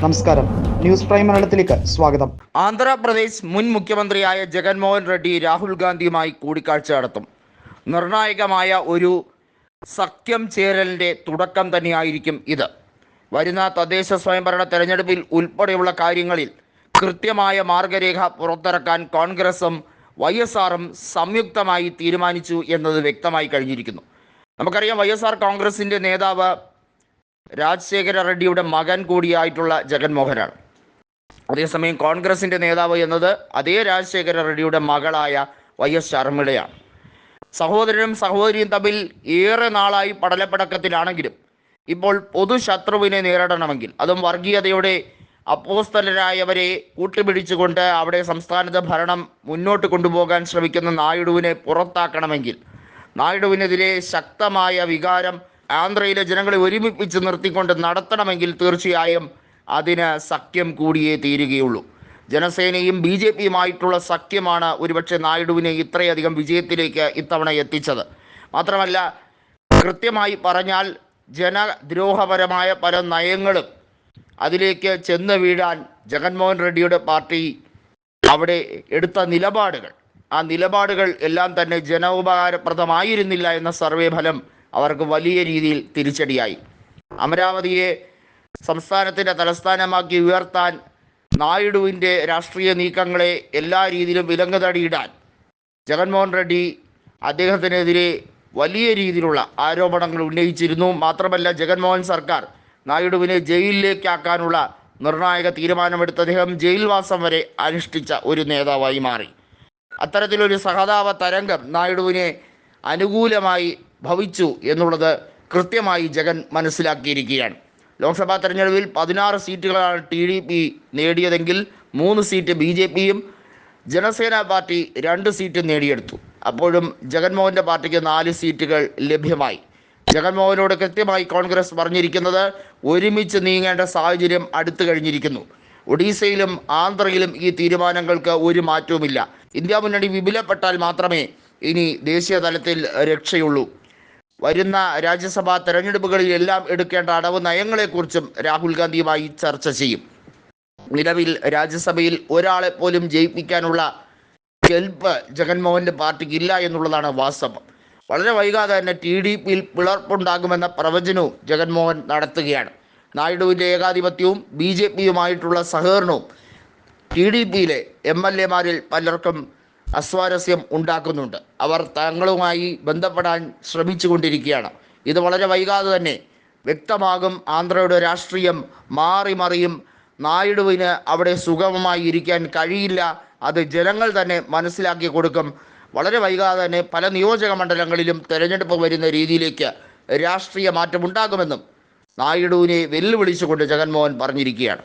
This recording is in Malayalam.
നമസ്കാരം. ന്യൂസ് പ്രൈം മലയാളത്തിലേക്ക് സ്വാഗതം. ആന്ധ്രാപ്രദേശ് മുൻ മുഖ്യമന്ത്രിയായ ജഗൻമോഹൻ റെഡ്ഡി രാഹുൽ ഗാന്ധിയുമായി കൂടിക്കാഴ്ച നടത്തും. നിർണായകമായ ഒരു സഖ്യം ചേരലിന്റെ തുടക്കം തന്നെയായിരിക്കും ഇത്. വരുന്ന തദ്ദേശ സ്വയംഭരണ തെരഞ്ഞെടുപ്പിൽ ഉൾപ്പെടെയുള്ള കാര്യങ്ങളിൽ കൃത്യമായ മാർഗരേഖ പുറത്തിറക്കാൻ കോൺഗ്രസും വൈ എസ് ആറും സംയുക്തമായി തീരുമാനിച്ചു എന്നത് വ്യക്തമായി കഴിഞ്ഞിരിക്കുന്നു. നമുക്കറിയാം വൈ എസ് ആർ കോൺഗ്രസിന്റെ നേതാവ് രാജശേഖര റെഡ്ഡിയുടെ മകൻ കൂടിയായിട്ടുള്ള ജഗൻമോഹനാണ്. അതേസമയം കോൺഗ്രസിന്റെ നേതാവ് എന്നത് അതേ രാജശേഖര റെഡ്ഡിയുടെ മകളായ വൈ എസ് ശർമ്മിളയാണ്. സഹോദരനും സഹോദരിയും തമ്മിൽ ഏറെ നാളായി പടലപ്പടക്കത്തിലാണെങ്കിലും ഇപ്പോൾ പൊതുശത്രുവിനെ നേരിടണമെങ്കിൽ അതും വർഗീയതയുടെ അപ്പോസ്തലരായവരെ കൂട്ടുപിടിച്ചുകൊണ്ട് അവിടെ സംസ്ഥാനത്ത് ഭരണം മുന്നോട്ട് കൊണ്ടുപോകാൻ ശ്രമിക്കുന്ന നായിഡുവിനെ പുറത്താക്കണമെങ്കിൽ നായിഡുവിനെതിരെ ശക്തമായ വികാരം ആന്ധ്രയിലെ ജനങ്ങളെ ഒരുമിപ്പിച്ച് നിർത്തിക്കൊണ്ട് നടത്തണമെങ്കിൽ തീർച്ചയായും അതിന് സഖ്യം കൂടിയേ തീരുകയുള്ളൂ. ജനസേനയും ബി ജെ പിയുമായിട്ടുള്ള സഖ്യമാണ് ഒരുപക്ഷെ നായിഡുവിനെ ഇത്രയധികം വിജയത്തിലേക്ക് ഇത്തവണ എത്തിച്ചത്. മാത്രമല്ല കൃത്യമായി പറഞ്ഞാൽ ജനദ്രോഹപരമായ പല നയങ്ങളും അതിലേക്ക് ചെന്ന് വീഴാൻ ജഗൻമോഹൻ റെഡ്ഡിയുടെ പാർട്ടി അവിടെ എടുത്ത നിലപാടുകൾ. ആ നിലപാടുകൾ എല്ലാം തന്നെ ജനോപകാരപ്രദമായിരുന്നില്ല എന്ന സർവേ ഫലം അവർക്ക് വലിയ രീതിയിൽ തിരിച്ചടിയായി. അമരാവതിയെ സംസ്ഥാനത്തിന്റെ തലസ്ഥാനമാക്കി ഉയർത്താൻ നായിഡുവിന്റെ രാഷ്ട്രീയ നീക്കങ്ങളെ എല്ലാ രീതിയിലും വിലങ്ങുതടിയിടാൻ ജഗൻമോഹൻ റെഡ്ഡി അദ്ദേഹത്തിനെതിരെ വലിയ രീതിയിലുള്ള ആരോപണങ്ങൾ ഉന്നയിച്ചിരുന്നു. മാത്രമല്ല ജഗൻമോഹൻ സർക്കാർ നായിഡുവിനെ ജയിലിലേക്കാക്കാനുള്ള നിർണായക തീരുമാനമെടുത്ത് അദ്ദേഹം ജയിൽവാസം വരെ അനുഷ്ഠിച്ച ഒരു നേതാവായി മാറി. അത്തരത്തിലൊരു സഹതാപ തരംഗം നായിഡുവിനെ അനുകൂലമായി ഭവിച്ചു എന്നുള്ളത് കൃത്യമായി ജഗൻ മനസ്സിലാക്കിയിരിക്കുകയാണ്. ലോക്സഭാ തെരഞ്ഞെടുപ്പിൽ പതിനാറ് സീറ്റുകളാണ് ടി ഡി പി നേടിയതെങ്കിൽ മൂന്ന് സീറ്റ് ബി ജെ പിയും ജനസേന പാർട്ടി രണ്ട് സീറ്റ് നേടിയെടുത്തു. അപ്പോഴും ജഗൻമോഹന്റെ പാർട്ടിക്ക് നാല് സീറ്റുകൾ ലഭ്യമായി. ജഗൻമോഹനോട് കൃത്യമായി കോൺഗ്രസ് പറഞ്ഞിരിക്കുന്നത് ഒരുമിച്ച് നീങ്ങേണ്ട സാഹചര്യം അടുത്തു കഴിഞ്ഞിരിക്കുന്നു. ഒഡീസയിലും ആന്ധ്രയിലും ഈ തീരുമാനങ്ങൾക്ക് ഒരു മാറ്റവുമില്ല. ഇന്ത്യ മുന്നണി വിപുലപ്പെട്ടാൽ മാത്രമേ ഇനി ദേശീയ തലത്തിൽ രക്ഷയുള്ളൂ. വരുന്ന രാജ്യസഭാ തെരഞ്ഞെടുപ്പുകളിൽ എല്ലാം എടുക്കേണ്ട അടവ് നയങ്ങളെക്കുറിച്ചും രാഹുൽ ഗാന്ധിയുമായി ചർച്ച ചെയ്യും. നിലവിൽ രാജ്യസഭയിൽ ഒരാളെ പോലും ജയിപ്പിക്കാനുള്ള കെൽപ്പ് ജഗൻമോഹന്റെ പാർട്ടിക്ക് ഇല്ല എന്നുള്ളതാണ് വാസ്തവം. വളരെ വൈകാതെ തന്നെ ടി ഡി പിയിൽ പിളർപ്പുണ്ടാകുമെന്ന പ്രവചനവും ജഗൻമോഹൻ നടത്തുകയാണ്. നായിഡുവിന്റെ ഏകാധിപത്യവും ബി ജെ പിയുമായിട്ടുള്ള സഹകരണവും ടി ഡി പിയിലെ എം എൽ എമാരിൽ പലർക്കും അസ്വാരസ്യം ഉണ്ടാക്കുന്നുണ്ട്. അവർ തങ്ങളുമായി ബന്ധപ്പെടാൻ ശ്രമിച്ചുകൊണ്ടിരിക്കുകയാണ്. ഇത് വളരെ വൈകാതെ തന്നെ വ്യക്തമാകും. ആന്ധ്രയുടെ രാഷ്ട്രീയം മാറി മറിയും. നായിഡുവിന് അവിടെ സുഗമമായി ഇരിക്കാൻ കഴിയില്ല. അത് ജനങ്ങൾ തന്നെ മനസ്സിലാക്കി കൊടുക്കും. വളരെ വൈകാതെ തന്നെ പല നിയോജക മണ്ഡലങ്ങളിലും തെരഞ്ഞെടുപ്പ് വരുന്ന രീതിയിലേക്ക് രാഷ്ട്രീയ മാറ്റമുണ്ടാകുമെന്നും നായിഡുവിനെ വെല്ലുവിളിച്ചുകൊണ്ട് ജഗൻമോഹൻ പറഞ്ഞിരിക്കുകയാണ്.